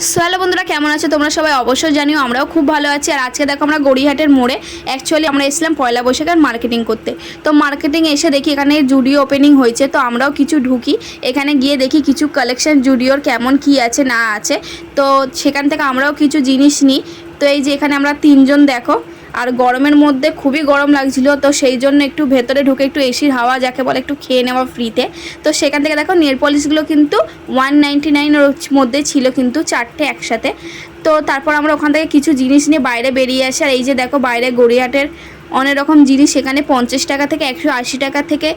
So বন্ধুরা, কেমন আছো? তোমরা সবাই অবশ্যই জানিও, আমরাও খুব ভালো আছি। আর আজকে দেখো আমরা গড়িহাটের মোড়ে অ্যাকচুয়ালি আমরা এসলাম পয়লা বৈশাখের মার্কেটিং করতে। তো মার্কেটিং এসে দেখি এখানে জুডিও ওপেনিং হয়েছে, তো আমরাও কিছু ঢুকি। এখানে গিয়ে দেখি কিছু কালেকশন জুডিওর কেমন কি আছে, না আছে। তো সেখান থেকে আমরাও কিছু জিনিস নিই। তো এই যে এখানে আমরা তিনজন দেখো। আর গরমের মধ্যে খুবই গরম লাগছিল, তো সেই জন্য একটু ভেতরে ঢুকে একটু এসির হাওয়া যাকে বলে একটু খেয়ে নেওয়া ফ্রিতে তো সেখান থেকে দেখো নেল পলিশগুলো কিন্তু ওয়ান নাইনটি নাইনের মধ্যে ছিল কিন্তু চারটে একসাথে। তো তারপর আমরা ওখান থেকে কিছু জিনিস নিয়ে বাইরে বেরিয়ে আসি, আর এই যে দেখো বাইরে গড়িয়াহাটের অনেক রকম জিনিস, এখানে পঞ্চাশ টাকা থেকে একশো আশি টাকা থেকে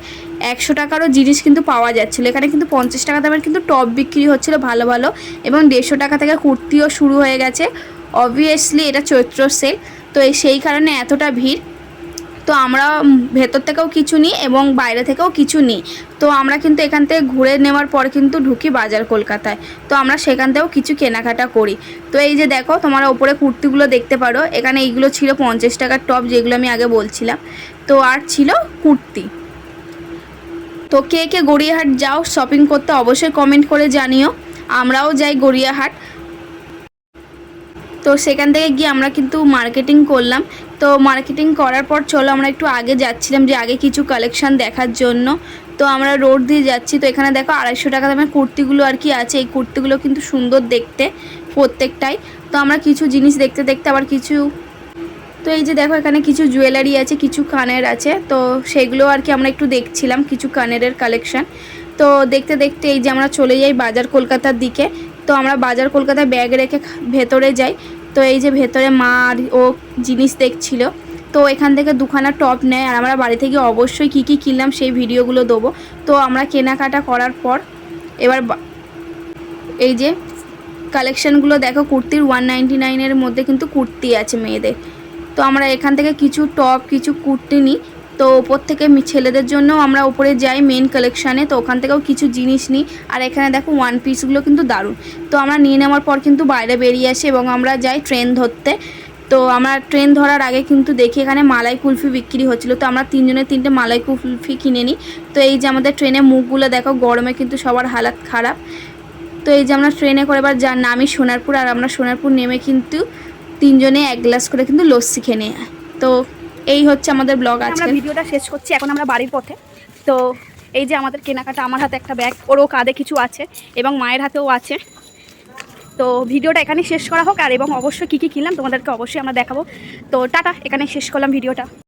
একশো টাকারও জিনিস কিন্তু পাওয়া যাচ্ছিল। এখানে কিন্তু পঞ্চাশ টাকা দামের কিন্তু টপ বিক্রি হচ্ছিল ভালো ভালো, এবং দেড়শো টাকা থেকে কুর্তিও শুরু হয়ে গেছে। অবভিয়াসলি এটা চৈত্র সেল তো এই সেই কারণে এতটা ভিড়। তো আমরা ভেতর থেকেও কিছু নিই এবং বাইরে থেকেও কিছু নিই। তো আমরা কিন্তু এখান থেকে ঘুরে নেওয়ার পর কিন্তু ঢুকি বাজার কলকাতায়। তো আমরা সেখান থেকেও কিছু কেনাকাটা করি। তো এই যে দেখো, তোমরা ওপরে কুর্তিগুলো দেখতে পারো। এখানে এইগুলো ছিল পঞ্চাশ টাকার টপ যেগুলো আমি আগে বলছিলাম। তো আর ছিল কুর্তি। তো কে কে গড়িয়াহাট যাও শপিং করতে অবশ্যই কমেন্ট করে জানিও। আমরাও যাই গড়িয়াহাট। তো সেখান থেকে গিয়ে আমরা কিন্তু মার্কেটিং করলাম। তো মার্কেটিং করার পর চলো আমরা একটু আগে যাচ্ছিলাম যে আগে কিছু কালেকশন দেখার জন্য। তো আমরা রোড দিয়ে যাচ্ছি। তো এখানে দেখো আড়াইশো টাকা দামের কুর্তিগুলো আর কি আছে। এই কুর্তিগুলো কিন্তু সুন্দর দেখতে প্রত্যেকটাই। তো আমরা কিছু জিনিস দেখতে দেখতে আবার কিছু তো এই যে দেখো এখানে কিছু জুয়েলারি আছে, কিছু কানের আছে। তো সেগুলো আর কি আমরা একটু দেখছিলাম, কিছু কানেরের কালেকশন তো দেখতে দেখতে এই যে আমরা চলে যাই বাজার কলকাতার দিকে। তো আমরা বাজার কলকাতায় ব্যাগ রেখে ভেতরে যাই। তো এই যে ভেতরে মা আর ও জিনিস দেখছিল। তো এখান থেকে দুখানা টপ নেয় আর আমরা বাড়ি থেকে অবশ্যই কী কী কিনলাম সেই ভিডিওগুলো দেবো। তো আমরা কেনাকাটা করার পর এবার এই যে কালেকশানগুলো দেখো, কুর্তির ওয়ান নাইনটি নাইনের মধ্যে কিন্তু কুর্তি আছে মেয়েদের। তো আমরা এখান থেকে কিছু টপ কিছু কুর্তি নিই। তো ওপর থেকে ছেলেদের জন্য আমরা ওপরে যাই মেন কালেকশানে তো ওখান থেকেও কিছু জিনিস নিই। আর এখানে দেখো ওয়ান পিসগুলো কিন্তু দারুণ। তো আমরা নিয়ে নেওয়ার পর কিন্তু বাইরে বেরিয়ে আসি এবং আমরা যাই ট্রেন ধরতে। তো আমরা ট্রেন ধরার আগে কিন্তু দেখি এখানে মালাই কুলফি বিক্রি হচ্ছিল। তো আমরা তিনজনের তিনটে মালাই কুলফি কিনে নিই। তো এই যে আমাদের ট্রেনে মুখগুলো দেখো, গরমে কিন্তু সবার হালাত খারাপ। তো এই যে আমরা ট্রেনে করে এবার যার নামই সোনারপুর, আর আমরা সোনারপুর নেমে কিন্তু তিনজনে এক গ্লাস করে কিন্তু লস্যি খেয়ে নিই। তো এই হচ্ছে আমাদের ব্লগ আমরা আজকে ভিডিওটা শেষ করছি এখন আমরা বাড়ির পথে। তো এই যে আমাদের কেনাকাটা আমার হাতে একটা ব্যাগ ওরও কাঁধে কিছু আছে এবং মায়ের হাতেও আছে। তো ভিডিওটা এখানে শেষ করা হোক আর এবং অবশ্যই কী কী কিনলাম তোমাদেরকে অবশ্যই আমরা দেখাবো। তো টাটা এখানে শেষ করলাম ভিডিওটা।